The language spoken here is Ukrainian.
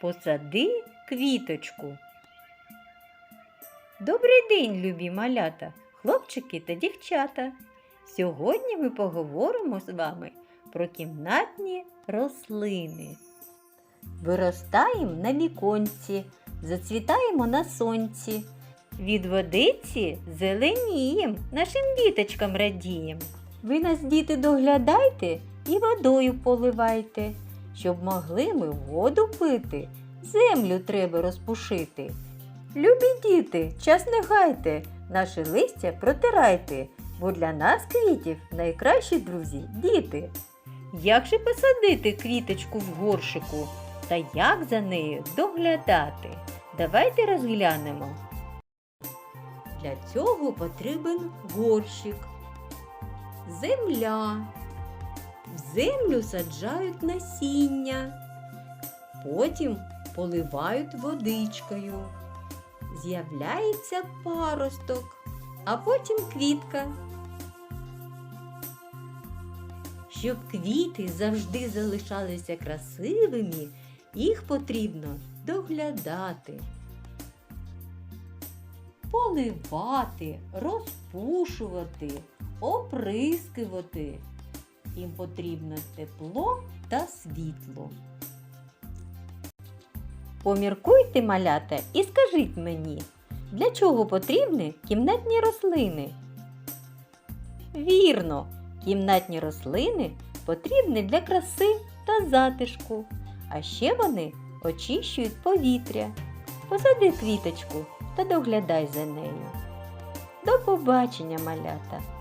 Посади квіточку. Добрий день, любі малята, хлопчики та дівчата. Сьогодні ми поговоримо з вами про кімнатні рослини. Виростаємо на віконці, зацвітаємо на сонці. Від водиці зеленієм, нашим діточкам радієм. Ви нас, діти, доглядайте і водою поливайте, щоб могли ми воду пити, землю треба розпушити. Любі діти, час не гайте, наше листя протирайте, бо для нас квітів найкращі друзі діти. Як же посадити квіточку в горшику та як за нею доглядати? Давайте розглянемо. Для цього потрібен горщик, земля. В землю саджають насіння, потім поливають водичкою. З'являється паросток, а потім квітка. Щоб квіти завжди залишалися красивими, їх потрібно доглядати, поливати, розпушувати, оприскувати. Їм потрібно тепло та світло. Поміркуйте, малята, і скажіть мені, для чого потрібні кімнатні рослини? Вірно, кімнатні рослини потрібні для краси та затишку, а ще вони очищують повітря. Посади квіточку та доглядай за нею. До побачення, малята!